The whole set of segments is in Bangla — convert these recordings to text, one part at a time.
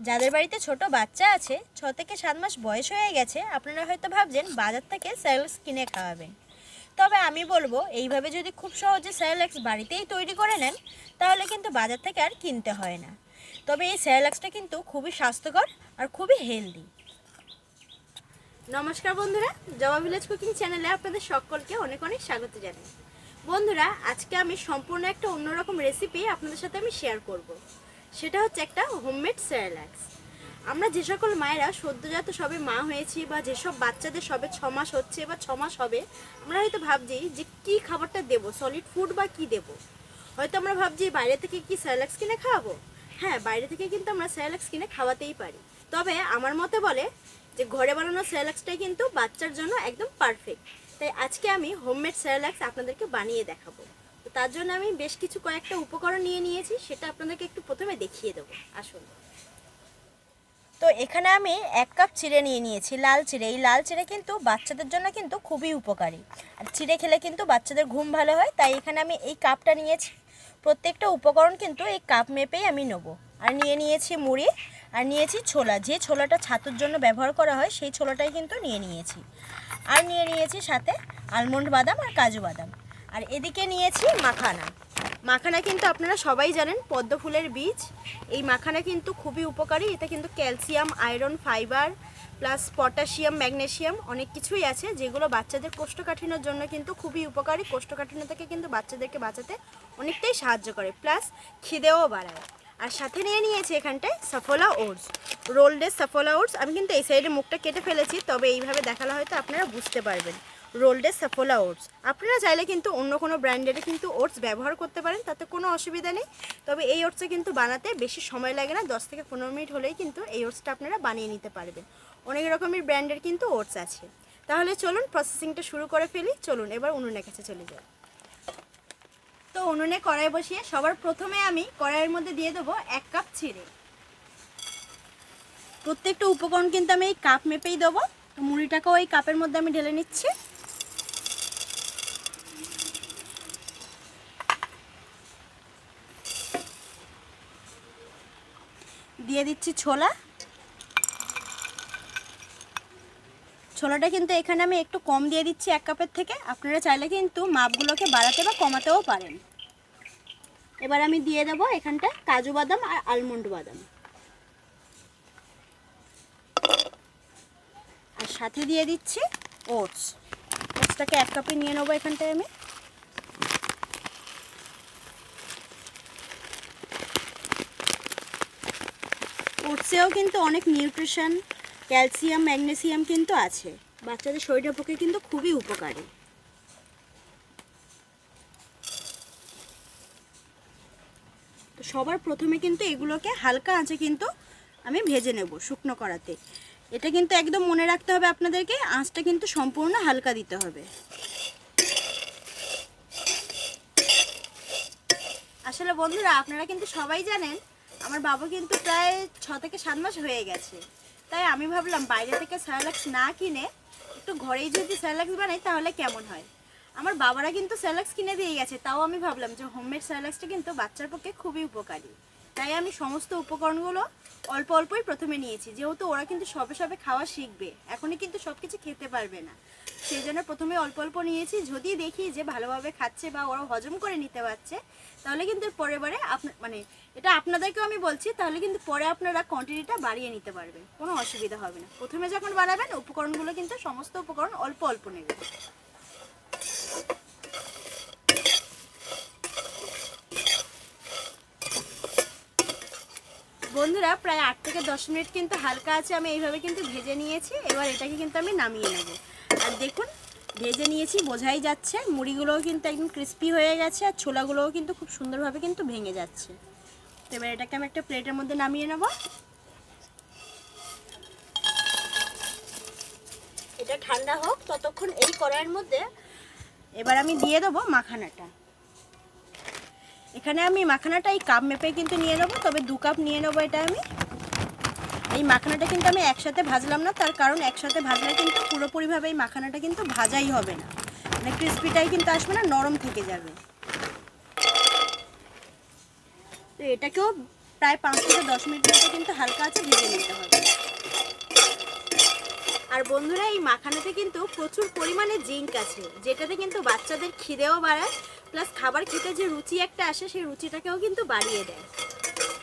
যাদের বাড়িতে ছোট বাচ্চা আছে, ছ থেকে সাত মাস বয়স হয়ে গেছে, আপনারা হয়তো ভাবছেন বাজার থেকে স্যালাক্স কিনে খাওয়াবেন। তবে আমি বলব, এইভাবে যদি খুব সহজে স্যালাক্স বাড়িতেই তৈরি করে নেন, তাহলে কিন্তু বাজার থেকে আর কিনতে হয় না। তবে এই স্যালাক্সটা কিন্তু খুবই স্বাস্থ্যকর আর খুবই হেলদি। নমস্কার বন্ধুরা, জবা ভিলেজ কুকিং চ্যানেলে আপনাদের সকলকে অনেক অনেক স্বাগত জানাই। বন্ধুরা, আজকে আমি সম্পূর্ণ একটা অন্যরকম রেসিপি আপনাদের সাথে আমি শেয়ার করব। সেটা হচ্ছে একটা হোমমেড স্যালাক্স আমরা যে সকল মায়েরা সদ্যজাত সবে মা হয়েছি বা যেসব বাচ্চাদের সবে ছ মাস হচ্ছে বা ছ মাস হবে, আমরা হয়তো ভাবছি যে কি খাবারটা দেবো সলিড ফুড বা কি দেবো? হয়তো আমরা ভাবছি বাইরে থেকে কি স্যালাক্স কিনে খাওয়াবো? হ্যাঁ বাইরে থেকে কিন্তু আমরা স্যালাক্স কিনে খাওয়াতেই পারি। তবে আমার মতে বলে যে ঘরে বানানো স্যালাক্সটাই কিন্তু বাচ্চার জন্য একদম পারফেক্ট তাই আজকে আমি হোমমেড স্যালাক্স আপনাদেরকে বানিয়ে দেখাবো। তার জন্য আমি বেশ কিছু কয়েকটা উপকরণ নিয়ে নিয়েছি, সেটা আপনাদেরকে একটু প্রথমে দেখিয়ে দেবো। আসুন। তো এখানে আমি এক কাপ চিড়ে নিয়ে নিয়েছি, লাল চিড়ে। এই লাল চিড়ে কিন্তু বাচ্চাদের জন্য কিন্তু খুবই উপকারী। আর চিড়ে খেলে কিন্তু বাচ্চাদের ঘুম ভালো হয়, তাই এখানে আমি এই কাপটা নিয়েছি। প্রত্যেকটা উপকরণ কিন্তু এই কাপ মেপেই আমি নেব। আর নিয়ে নিয়েছি মুড়ি, আর নিয়েছি ছোলা। যে ছোলাটা ছাতুর জন্য ব্যবহার করা হয়, সেই ছোলাটাই কিন্তু নিয়ে নিয়েছি। আর নিয়ে নিয়েছি সাথে আলমন্ড বাদাম আর কাজু বাদাম। আর এদিকে নিয়েছি মাখানা। মাখানা কিন্তু আপনারা সবাই জানেন, পদ্ম ফুলের বীজ। এই মাখানা কিন্তু খুবই উপকারী। এতে কিন্তু calcium, iron, fibre, plus potassium magnesium অনেক কিছুই আছে, যেগুলো বাচ্চাদের কোষ্ঠকাঠিন্যর জন্য কিন্তু খুবই উপকারী। কোষ্ঠকাঠিন্য থেকে কিন্তু বাচ্চাদেরকে বাঁচাতে অনেকটাই সাহায্য করে, প্লাস খিদেও বাড়ায়। আর সাথে নিয়ে নিয়েছি এখানটায় সফলা ওটস, রোলডের সফলা ওটস। আমি কিন্তু এই সাইডে মুখটা কেটে ফেলেছি, তবে এইভাবে দেখালে হয়তো আপনারা বুঝতে পারবেন। রোলডের সফলা ওটস আপনারা চাইলে কিন্তু অন্য কোনো ব্র্যান্ডের কিন্তু ওটস ব্যবহার করতে পারেন, তাতে কোনো অসুবিধা নেই। তবে এই ওটসটা কিন্তু বানাতে বেশি সময় লাগে না, দশ থেকে পনেরো মিনিট হলেই কিন্তু এই ওটসটা আপনারা বানিয়ে নিতে পারবেন। অনেক রকমের ব্র্যান্ডের কিন্তু ওটস আছে। তাহলে চলুন প্রসেসিংটা শুরু করে ফেলি, চলুন এবার উনুনের কাছে চলে যাই। তো উনুনে কড়াই বসিয়ে সবার প্রথমে আমি কড়াইয়ের মধ্যে দিয়ে দেবো এক কাপ চিড়ে প্রত্যেকটা উপকরণ কিন্তু আমি এই কাপ মেপেই দেবো। মুড়িটাকেও এই কাপের মধ্যে আমি ঢেলে নিচ্ছি। দিয়ে দিচ্ছি ছোলা। ছোলাটা কিন্তু এখানে আমি একটু কম দিয়ে দিচ্ছি এক কাপের থেকে। আপনারা চাইলে কিন্তু মাপগুলোকে বাড়াতে বা কমাতেও পারেন। এবার আমি দিয়ে দেব এখানটা কাজু বাদাম আর আলমন্ড বাদাম। আর সাথে দিয়ে দিচ্ছি ওটস ওটসটাকে এক কাপে নিয়ে নেব এখানটায় আমি। ওটসেও কিন্তু অনেক নিউট্রিশন, ক্যালসিয়াম, ম্যাগনেসিয়াম কিন্তু আছে। বাচ্চাদের শরীরের পক্ষে কিন্তু খুবই উপকারী। তো সবার প্রথমে কিন্তু এগুলোকে হালকা আঁচে কিন্তু আমি ভেজে নেব শুকনো করাতে এটা কিন্তু একদম মনে রাখতে হবে আপনাদেরকে, আঁচটা কিন্তু সম্পূর্ণ হালকা দিতে হবে। আসলে বন্ধুরা, আপনারা কিন্তু সবাই জানেন আমার বাবা কিন্তু প্রায় ছ থেকে সাত মাস হয়ে গেছে। তাই আমি ভাবলাম বাইরে থেকে স্যালাক্স না কিনে একটু ঘরেই যদি স্যালাক্স বানাই তাহলে কেমন হয়? আমার বাবারা কিন্তু স্যালাক্স কিনে দিয়ে গেছে, তাও আমি ভাবলাম যে হোমমেড স্যালাক্সটা কিন্তু বাচ্চার পক্ষে খুবই উপকারী। তাই আমি সমস্ত উপকরণগুলো অল্প অল্পই প্রথমে নিয়েছি, যেহেতু ওরা কিন্তু সবে সবে খাওয়া শিখবে, এখনই কিন্তু সব কিছু খেতে পারবে না। সেই জন্য প্রথমে অল্প অল্প নিয়েছি। যদি দেখি যে ভালোভাবে খাচ্ছে বা ওরা হজম করে নিতে পারছে, তাহলে কিন্তু পরের বারে মানে এটা আপনাদেরকেও আমি বলছি, তাহলে কিন্তু পরে আপনারা কোয়ান্টিটিটা বাড়িয়ে নিতে পারবেন। কোনো অসুবিধা হবে না। প্রথমে যখন বাড়াবেন, উপকরণগুলো কিন্তু সমস্ত উপকরণ অল্প অল্প নেবেন। বন্ধুরা, প্রায় আট থেকে দশ মিনিট কিন্তু হালকা আছে, আমি এইভাবে কিন্তু ভেজে নিয়েছি। এবার এটাকে কিন্তু আমি নামিয়ে নেব। দেখুন, ভেজে নিয়েছি, বোঝাই যাচ্ছে। মুড়িগুলোও কিন্তু একদম ক্রিস্পি হয়ে গেছে আর ছোলাগুলোও কিন্তু খুব সুন্দরভাবে কিন্তু ভেঙে যাচ্ছে। তো এবার এটাকে আমি একটা প্লেটের মধ্যে নামিয়ে নেব। এটা ঠান্ডা হোক, ততক্ষণ এই কড়াইয়ের মধ্যে এবার আমি দিয়ে দেবো মাখানাটা। এখানে আমি মাখানাটা এই কাপ মেপে কিন্তু নিয়ে নেব, তবে দু কাপ নিয়ে নেব এটা আমি। এই মাখানাটা কিন্তু আমি একসাথে ভাজলাম না, তার কারণ একসাথে ভাজলে কিন্তু পুরোপুরিভাবে এই মাখানাটা কিন্তু ভাজাই হবে না। মানে ক্রিস্পিটাই কিন্তু আসবে না, নরম থেকে যাবে। তো এটাকেও প্রায় পাঁচ থেকে দশ মিনিট মতো কিন্তু হালকা আছে ভেজে নিতে হবে। আর বন্ধুরা, এই মাখানাতে কিন্তু প্রচুর পরিমাণে জিঙ্ক আছে, যেটাতে কিন্তু বাচ্চাদের খিদেও বাড়ায়, প্লাস খাবার খেতে যে রুচি একটা আসে, সেই রুচিটাকেও কিন্তু বাড়িয়ে দেয়।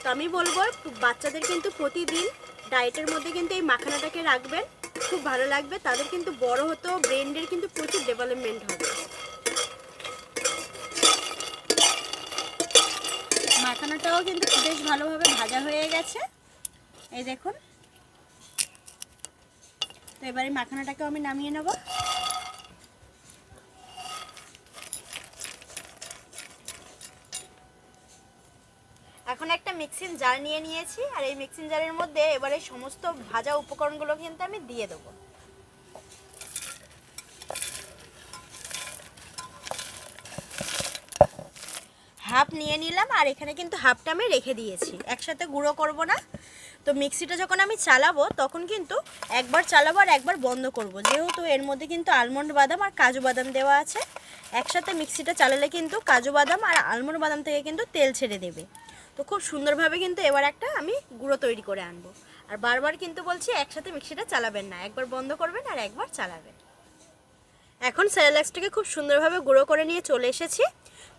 তো আমি বলব, বাচ্চাদের কিন্তু প্রতিদিন ডায়েটের মধ্যে কিন্তু এই মাখানাটাকে রাখবেন, খুব ভালো লাগবে। তাদের কিন্তু বড় হতো ব্রেন্ডের কিন্তু প্রচুর ডেভেলপমেন্ট হবে। মাখানাটাও কিন্তু বেশ ভালোভাবে ভাজা হয়ে গেছে। এই দেখুন। তো এবারে মাখানাটাকেও আমি নামিয়ে নেব। এখন একটা মিক্সিং জার নিয়ে নিয়েছি, আর এই মিক্সিং জারের মধ্যে এবারে সমস্ত ভাজা উপকরণগুলো কিন্তু আমি দিয়ে দেবো। হাফ নিয়ে নিলাম, আর এখানে কিন্তু হাফটা আমি রেখে দিয়েছি। একসাথে গুঁড়ো করব না। তো মিক্সিটা যখন আমি চালাবো, তখন কিন্তু একবার চালাবো আর একবার বন্ধ করব। যেহেতু এর মধ্যে কিন্তু আলমন্ড বাদাম আর কাজু বাদাম দেওয়া আছে, একসাথে মিক্সিটা চালালে কিন্তু কাজু বাদাম আর আলমন্ড বাদাম থেকে কিন্তু তেল ছেড়ে দেবে। তো খুব সুন্দরভাবে কিন্তু এবার একটা আমি গুঁড়ো তৈরি করে আনব। আর বারবার কিন্তু বলছি একসাথে মিক্সিটা চালাবেন না, একবার বন্ধ করবেন আর একবার চালাবেন। এখন স্যালাক্সটাকে খুব সুন্দরভাবে গুঁড়ো করে নিয়ে চলে এসেছি।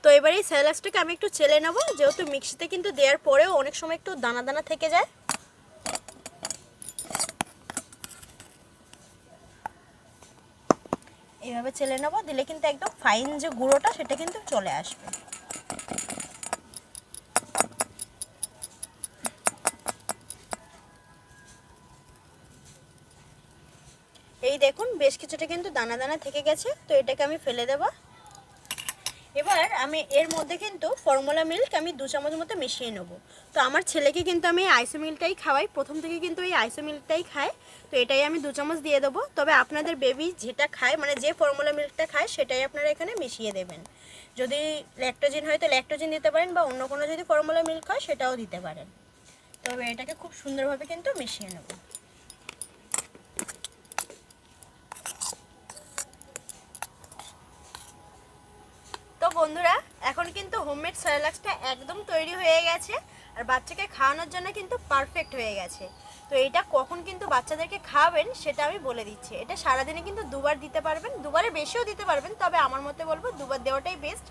তো এবার এই স্যালাক্সটাকে আমি একটু চেলে নেব, যেহেতু মিক্সিতে কিন্তু দেওয়ার পরেও অনেক সময় একটু দানা দানা থেকে যায়। এভাবে চেলে নেব, দিলে কিন্তু একদম ফাইন যে গুঁড়োটা সেটা কিন্তু চলে আসবে। কিছুটা কিন্তু দানা দানা থেকে গেছে, তো এটাকে আমি ফেলে দেবো। এবার আমি এর মধ্যে কিন্তু ফর্মুলা মিল্ক আমি দু চামচ মতো মিশিয়ে নেব। তো আমার ছেলেকে কিন্তু আমি আইসো মিল্কটাই খাওয়াই, প্রথম থেকে কিন্তু এই আইসো মিল্কটাই খায়, তো এটাই আমি দু চামচ দিয়ে দেবো। তবে আপনাদের বেবি যেটা খায় মানে যে ফর্মুলা মিল্কটা খায়, সেটাই আপনারা এখানে মিশিয়ে দেবেন। যদি ল্যাক্টোজিন হয় তো ল্যাক্টোজিন দিতে পারেন বা অন্য কোনো যদি ফর্মুলা মিল্ক হয়, সেটাও দিতে পারেন। তবে এটাকে খুব সুন্দরভাবে কিন্তু মিশিয়ে নেব। বন্ধুরা, এখন কিন্তু হোমমেড স্যালাক্সটা একদম তৈরি হয়ে গেছে আর বাচ্চাকে খাওয়ানোর জন্য কিন্তু পারফেক্ট হয়ে গেছে। তো এটা কখন কিন্তু বাচ্চাদেরকে খাওয়াবেন সেটা আমি বলে দিচ্ছি। এটা সারাদিনে কিন্তু দুবার দিতে পারবেন, দুবারে বেশিও দিতে পারবেন, তবে আমার মতে বলব দুবার দেওয়াটাই বেস্ট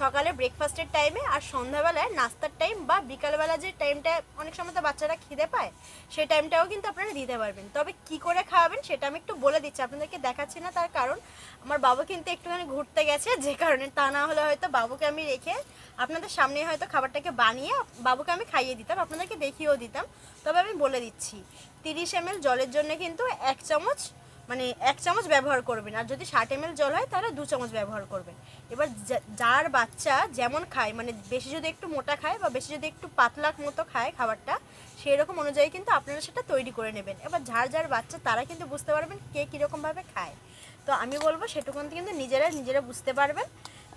সকালে ব্রেকফাস্টের টাইমে আর সন্ধ্যাবেলায় নাস্তার টাইম বা বিকালবেলা যে টাইমটা অনেক সময় তো বাচ্চারা খিদে পায়, সেই টাইমটাও কিন্তু আপনারা দিতে পারবেন। তবে কি করে খাওয়াবেন সেটা আমি একটু বলে দিচ্ছি, আপনাদেরকে দেখাচ্ছি না তার কারণ আমার বাবু কিন্তু একটুখানি ঘুরতে গেছে, যে কারণে তা না হলে হয়তো বাবুকে আমি রেখে আপনাদের সামনে হয়তো খাবারটাকে বানিয়ে বাবুকে আমি খাইয়ে দিতাম, আপনাদেরকে দেখিয়েও দিতাম। তবে আমি বলে দিচ্ছি, তিরিশ এম জলের জন্য কিন্তু এক চামচ মানে এক চামচ ব্যবহার করবেন। আর যদি ষাট এম জল হয় তাহলে দু চামচ ব্যবহার করবেন। এবার যার বাচ্চা যেমন খায় মানে বেশি যদি একটু মোটা খায় বা বেশি যদি একটু পাতলা মতো খায় খাবারটা সেই রকম অনুযায়ী কিন্তু আপনারা সেটা তৈরি করে নেবেন। এবার যার যার বাচ্চা, তারা কিন্তু বুঝতে পারবেন কে কীরকমভাবে খায়। তো আমি বলব সেটুকুন কিন্তু নিজেরা নিজেরা বুঝতে পারবেন।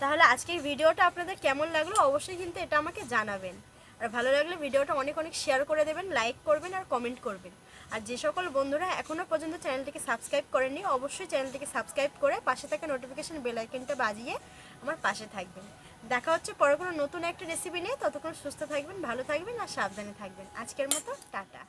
তাহলে আজকের ভিডিওটা আপনাদের কেমন লাগল অবশ্যই কিন্তু এটা আমাকে জানাবেন। আর ভালো লাগলে ভিডিওটা অনেক অনেক শেয়ার করে দেবেন লাইক করবেন আর কমেন্ট করবেন। আর যে সকল বন্ধুরা এখনও পর্যন্ত চ্যানেলটিকে সাবস্ক্রাইব করেননি, অবশ্যই চ্যানেলটিকে সাবস্ক্রাইব করে পাশে থাকা নোটিফিকেশান বেল আইকনটা বাজিয়ে আমার পাশে থাকবেন। দেখা হচ্ছে পরে কোনো নতুন একটা রেসিপি নিয়ে। ততক্ষণ সুস্থ থাকবেন, ভালো থাকবেন আর সাবধানে থাকবেন। আজকের মতো, টাটা।